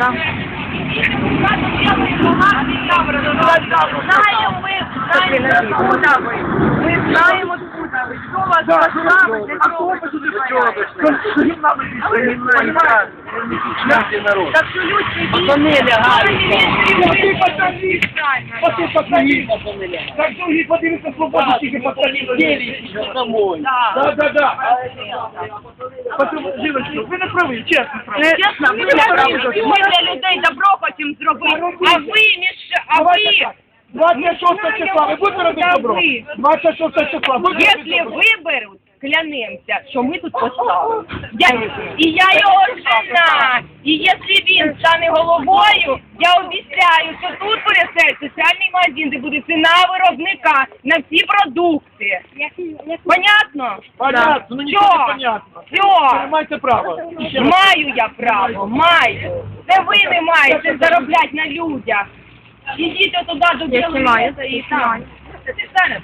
Да. Знаємо ми, знаємо, откуда ви. Ми знаємо, куди ви. Що вас для чого ви Да, да, да. Жіночко, ви не праві, для, людей добро хочемо зробити, а ви а ви, 26 числа, ви будете робити добро? 26 числа, якщо виберуть, клянемося, що ми тут поставимо. Я, і я його жена, і якщо він стане головою, я обіцяю, що тут буде соціальний магазин, де буде ціна виробника на всі продукти. Понятно? Понятно, ну нічого не понятно. Ви маєте. Ще раз. Маю я право, маю. Це ви не маєте заробляти на людях. Ідіть туди до білого і там. Ти ж зараз?